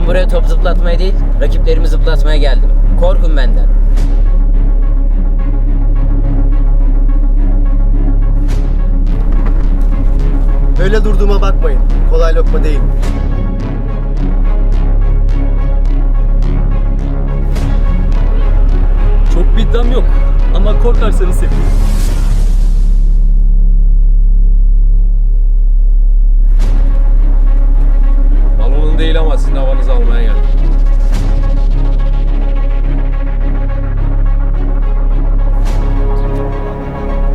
Ben buraya top zıplatmaya değil, rakiplerimi zıplatmaya geldim. Korkun benden. Öyle durduğuma bakmayın. Kolay lokma değil. Çok bir iddiam yok ama korkarsanız sevinirim. Sizin havanızı almaya geldim.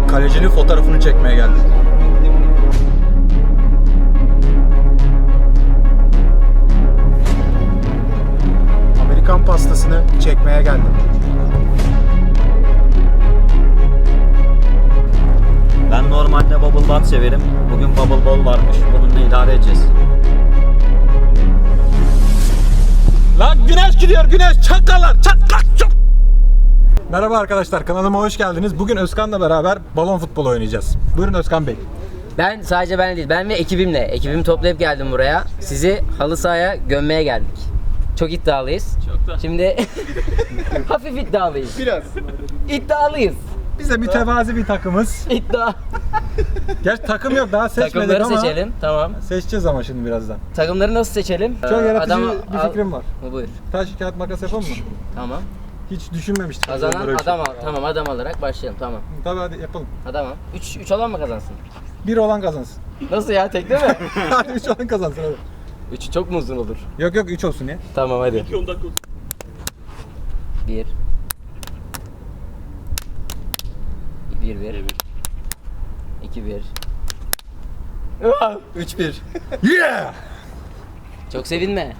Kalecinin fotoğrafını çekmeye geldim. Amerikan pastasını çekmeye geldim. Ben normalde bubble bath severim. Bugün bubble ball varmış. Bununla idare edeceğiz. Lan güneş gidiyor güneş çakalar çakak çok. Merhaba arkadaşlar kanalıma hoş geldiniz. Bugün Özkan'la beraber balon futbolu oynayacağız. Buyurun Özkan Bey. Ben sadece ben değil, ben ve ekibimle, ekibimi toplayıp geldim buraya. Sizi halı sahaya gömmeye geldik. Çok iddialıyız. Çok da. Şimdi hafif iddialıyız. Biraz. İddialıyız. Biz de mütevazi bir takımız. İddia. Gerçi takım yok daha seçmedik Takımları ama. seçelim. Tamam. Seçeceğiz ama şimdi birazdan. Takımları nasıl seçelim? Çok Ee, yaratıcı adam- bir al- fikrim var. Buyur. Taş kağıt makas yapalım mı? Tamam. Hiç düşünmemiştik. Kazanan böyle bir şey. adam al. Tamam adam alarak başlayalım. Tamam. Tabii hadi yapalım. Adam al. 3 3 olan mı kazansın? Bir olan kazansın. Nasıl ya? Tekte mi? hadi üç olan kazansın hadi. 3 çok mu uzun olur? Yok yok üç olsun ya. Tamam hadi. 10 dakika 1 1 1 2 1 3-1. yeah! Çok sevinme.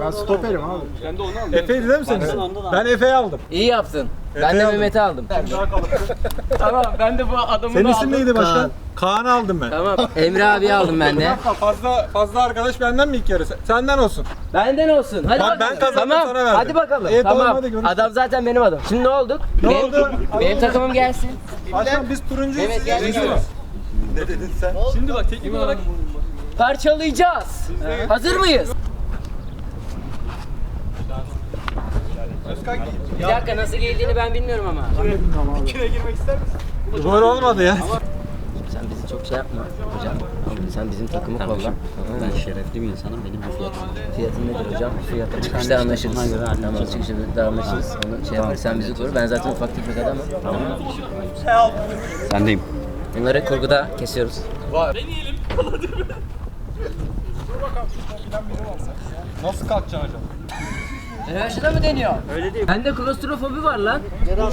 Ben stoperim abi. Sen de onu al. Efe'ydi değil mi senin? Ben Efe'yi aldım. İyi yaptın. ben de aldım. Mehmet'i aldım. tamam ben de bu adamı Senin da isim aldım. neydi başkan? Kaan'ı aldım ben. Tamam. Emre abi aldım ben de. Fazla fazla arkadaş benden mi ilk yarı? Senden olsun. Benden olsun. Hadi Bak, ben bakalım. kazandım, tamam. sana verdim. Hadi bakalım. İyi, tamam, tamam. hadi görüşürüz. Adam zaten benim adam. Şimdi ne olduk? Ne benim, oldu? Benim takımım gelsin. Başkan biz turuncuyuz. Evet, siz gel, yeşiliz. gel. Ne dedin sen? Şimdi bak teknik olarak Parçalayacağız. Hazır mıyız? Bir dakika nasıl geldiğini ben bilmiyorum ama. Gol olmadı ya. Sen bizi çok şey yapma hocam. Sen bizim takımı kolla. Ben şerefli bir insanım. Benim bir fiyatım. Fiyatın nedir hocam? Fiyatı çıkışta anlaşırız. Tamam çıkışta anlaşırız. Onu şey yaparız. Sen bizi koru. Ben zaten ufak tefek adamım. Tamam. Sendeyim. Bunları kurguda kesiyoruz. Nasıl kalkacaksın hocam? Revaşıda mı deniyor? Öyle değil. Bende klostrofobi var lan.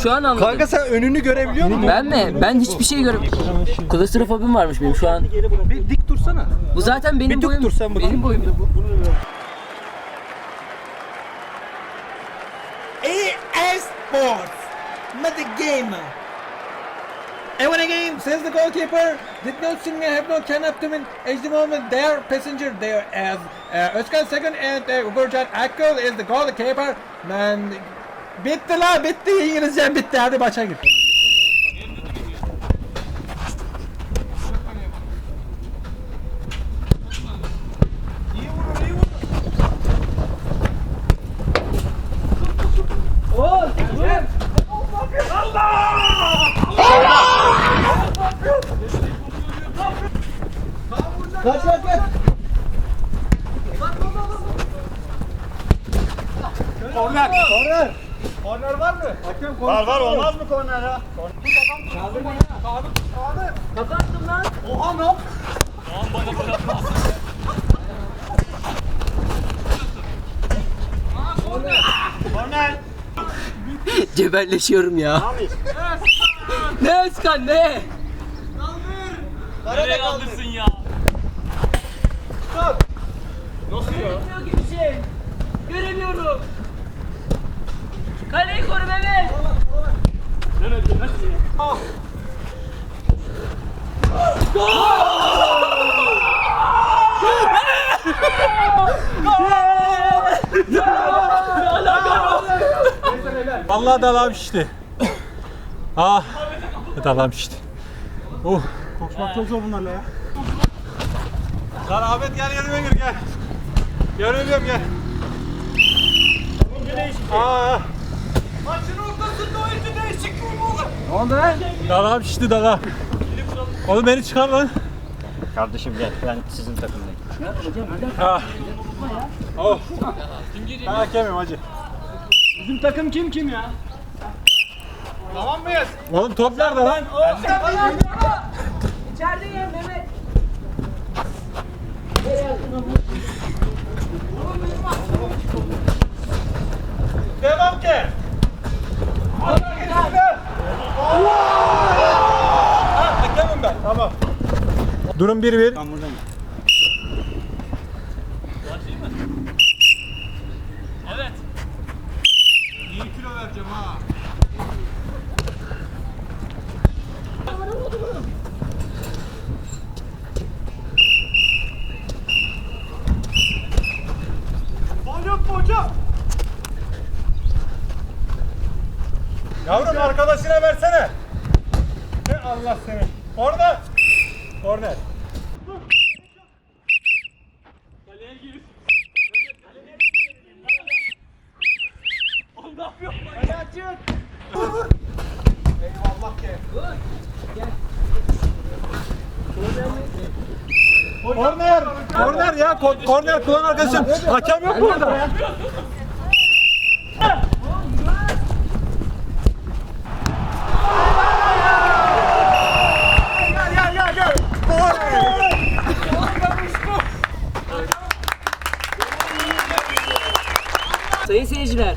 Şu an anladım. Kanka sen önünü görebiliyor musun? Ben mi? Ben hiçbir şey göremiyorum. Klostrofobim varmış benim şu an. Bir dik dursana. Bu zaten benim Bir dik boyum. dur sen bakayım. benim boyum. Says the goalkeeper, did not see me, have no can up to me. At the moment, their passenger there as uh, Özkan second and uh, Uğurcan Akgül is the goalkeeper. Man, bitti la bitti İngilizce bitti hadi başa git. Kaç kaç kaç. Korner. Korner. Korner var mı? Hakem korner. Var var olmaz mı korner ya? Kapattım lan. Oha ne yap? Cebelleşiyorum ya. ne Özkan ne? nereye kaldırsın ya? Göremiyor gibi şey. Göremiyorum. Kaleyi koru Mehmet. Vallahi dalağım şişti. Ah. Dalağım şişti. Oh. Koşmak çok zor bunlarla ya. Lan Ahmet gel yanıma gir gel. Görüyorum gel. Aa. Ne oldu lan? Dalağım şişti dalağım. Oğlum beni çıkar lan. Kardeşim gel ben sizin takımdayım. Ah. Oh. Ben hakemim hacı. Bizim takım kim kim ya? Oğlum top nerede lan? Devam ki. Ha, hakemim ben. Tamam. Durum 1-1. Evet. İyi kilo vereceğim ha. Yavrum arkadaşına versene. Ne Allah seni. Orada. Korner. Kaleye gir. Oğlum ne yapıyor? Korner. Korner ya. Ko- Korner kulağın arkadaşım. Hakem yok mu orada? Sayın seyirciler.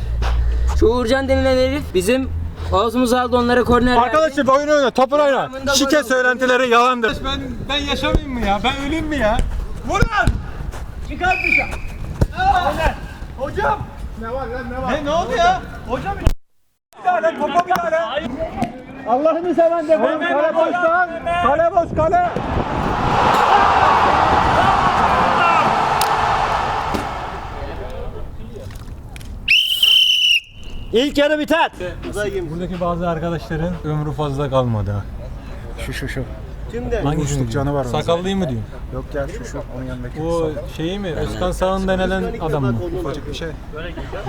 Şu Uğurcan denilen herif bizim ağzımızı aldı onlara korner verdi. Arkadaşım oyun oyna, topun oyna. Devamında Şike söylentileri yalandır. Ben ben yaşamayayım mı ya? Ben öleyim mi ya? Vur lan! Çıkar dışarı. Hocam! Ne var lan ne var? Ne, ne oldu ya? Hocam bir daha lan topa bir daha lan. Allah'ını seven de Kale boş lan. Kale boş kale. İlk yarı biter. Buradaki bazı arkadaşların ömrü fazla kalmadı ha. Şu şu şu. Hangi Kuşluk canı var Sakallıyı mı diyorsun? Yok ya şu şu. Onun yanındaki. Bu şeyi mi? Özkan Sağ'ın denilen adam mı? ufacık bir şey.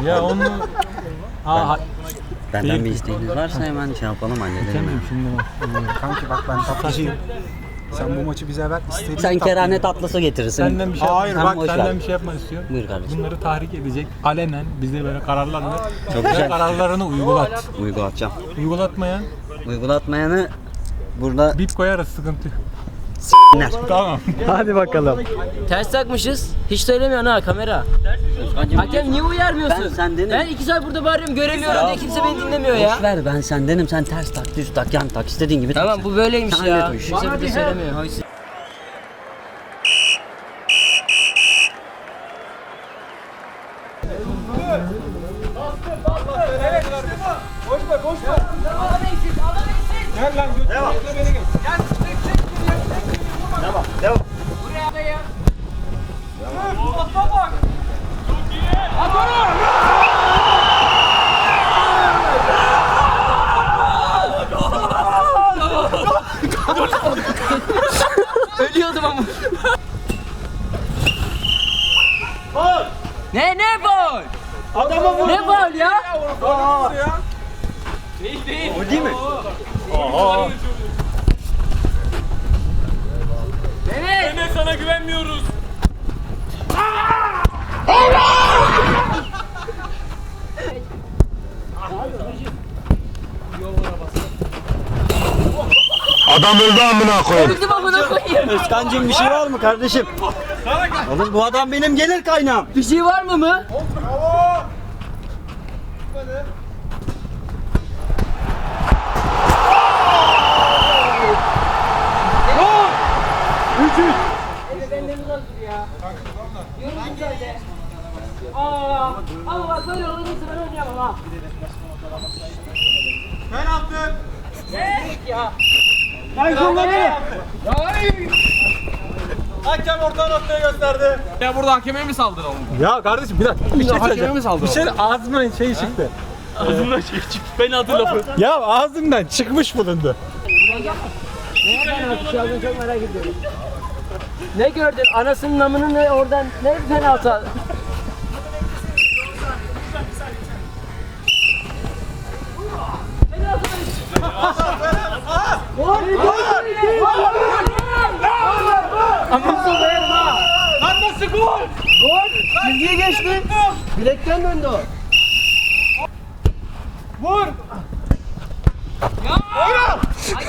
Ya onu... Ha, Benden bir isteğiniz varsa hemen şey yapalım halledelim. Kanki bak ben tatlıcıyım. Sen bu maçı bize ver. İstediğin Sen tatlı. kerane tatlısı getirirsin. Senden bir şey Hayır, yapmak, bak- senden bir şey yapmak istiyorum. Buyur kardeşim. Bunları tahrik edecek. Alenen bize böyle kararlarla Çok güzel. kararlarını uygulat. Uygulatacağım. Uygulatmayan Uygulatmayanı burada bip koyarız sıkıntı. yok. Tamam. Hadi bakalım. Ters takmışız. Hiç söylemiyorsun ha kamera. Hakem niye uyarmıyorsun? Ben sendenim. Ben iki saat burada bağırıyorum göremiyorum diye kimse beni dinlemiyor ya. Boş ver ben sendenim. Sen ters tak, düz tak, yan tak. istediğin gibi tak. Tamam bu böyleymiş Sen ya. hallet bu işi. Kimse bir de söylemiyor. Öldüm amına koyayım. Özkan'cığım bir şey var mı kardeşim? Oğlum bu adam benim gelir kaynağım. Bir şey var mı mı? Aa, ama bak böyle olursa ben oynayamam ha. Penaltı. Ya. Lan kullanı. Hakem orta noktaya gösterdi. Ya burada hakeme mi saldıralım? Ya kardeşim bir dakika. Bir şey hakeme mi saldıralım? Bir şey ağzımdan şey çıktı. Ağzımdan şey çıktı. Ben adı lafı. Ya ağzımdan çıkmış bulundu. Neye penaltı çok merak ediyorum. Ne gördün? Anasının namını ne oradan ne penaltı aldın? Amunsun dayanma. Lan nasıl gol? Gol. Çizgiye geçti. Bilekten döndü o. Vur. Ya. Oyna.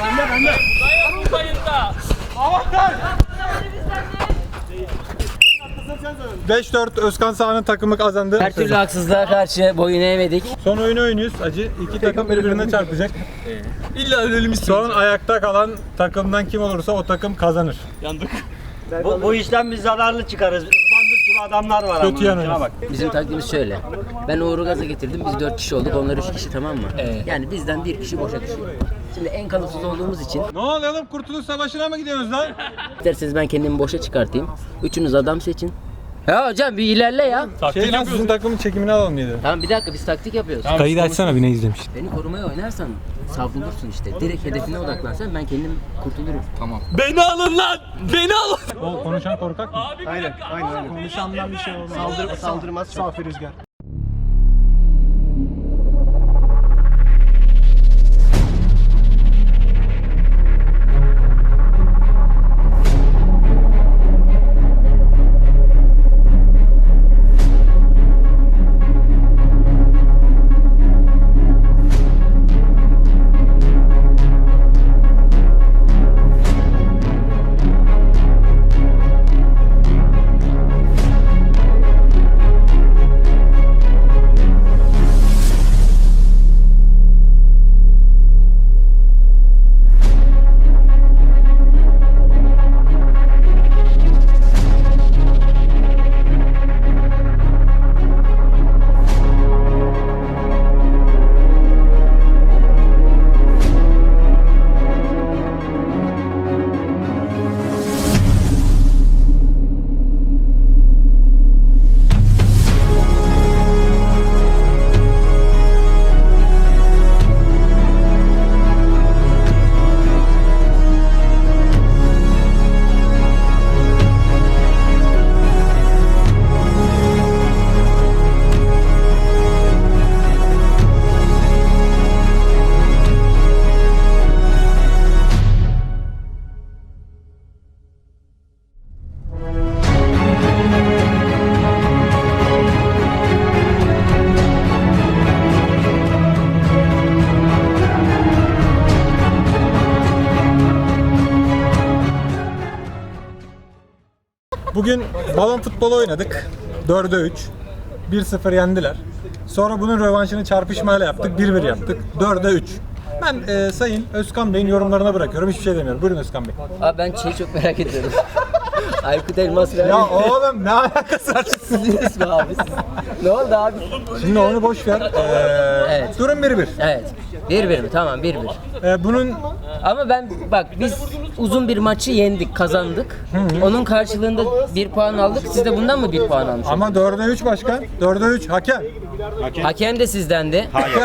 Bende bende. Dayanın sayında. Avantaj. Bizden değil. 5-4 Özkan Sağ'ın takımı kazandı. Her türlü haksızlığa karşı boyun eğmedik. Son oyunu oynuyoruz acı. İki takım birbirine çarpacak. İlla ölelim istiyoruz. Son ayakta kalan takımdan kim olursa o takım kazanır. Yandık. Bu, bu işten biz zararlı çıkarız. Islandık gibi adamlar var Kötü ama. Şuna bak. Bizim taktiğimiz şöyle. Ben Uğur'u gaza getirdim. Biz 4 kişi olduk. Onlar 3 kişi tamam mı? Yani bizden bir kişi boşa düşüyor. Şimdi en kalıpsız olduğumuz için Ne oluyor oğlum? Kurtuluş Savaşı'na mı gidiyoruz lan? isterseniz ben kendimi boşa çıkartayım. Üçünüz adam seçin. Ya hocam bir ilerle ya. Şey lan sizin takımın çekimini alalım diye. Tamam bir dakika biz taktik yapıyoruz. Kayıt açsana bir ne izlemiş. Beni korumaya oynarsan savrulursun işte. Direkt hedefine odaklansan ben kendim kurtulurum. Tamam. Beni alın lan. Beni alın. O konuşan korkak mı? Abi bir dakika. Konuşandan bir şey olmaz. Saldır, saldırmaz. Safi rüzgar. Bugün balon futbolu oynadık. 4'e 3. 1-0 yendiler. Sonra bunun rövanşını çarpışmayla yaptık. 1-1 yaptık. 4'e 3. Ben e, Sayın Özkan Bey'in yorumlarına bırakıyorum. Hiçbir şey demiyorum. Buyurun Özkan Bey. Abi ben şeyi çok merak ediyorum. Aykut Elmas Ya oğlum ne alakası var? sizsiniz mi abi siz? Ne oldu abi? Şimdi onu boş ver. Ee, Evet. Durum 1-1. Evet. 1-1 mi? Tamam 1-1. Ee, bunun Ama ben bak biz uzun bir maçı yendik, kazandık. Onun karşılığında bir puan aldık. Siz de bundan mı bir puan almışsınız? ama 4'e 3 başkan. 4'e 3 hakem. Hakem de sizdendi. Hayır.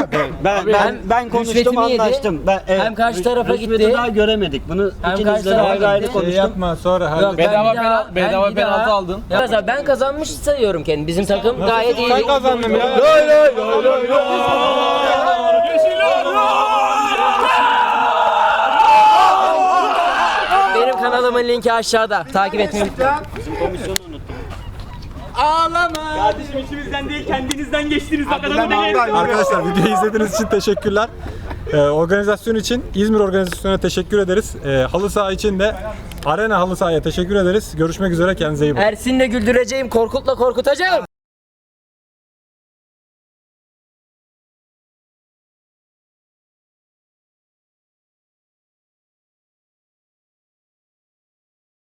Ben ben Hem ben konuştum rüşvetimi yedi, anlaştım. Ben hem karşı tarafa rüşveti gitti. daha göremedik. Bunu Hem ikinizle karşı de tarafa ayrı ayrı gitti. Şey konuştum. yapma sonra Yok, hallet. ben Bedava bir daha- penal- ben bedava bir daha- penaltı aldın. Ya mesela ben kazanmış sayıyorum kendimi. Bizim takım gayet iyi. Sen kazandın ya. Benim kanalımın linki aşağıda. Takip etmeyi unutmayın. Kardeşim içimizden değil kendinizden geçtiniz. Bak adamı. Arkadaşlar videoyu izlediğiniz için teşekkürler. Ee, organizasyon için İzmir organizasyonuna teşekkür ederiz. Ee, halı saha için de Arena halı sahaya teşekkür ederiz. Görüşmek üzere kendinize iyi bakın. Ersin'le güldüreceğim, Korkut'la korkutacağım.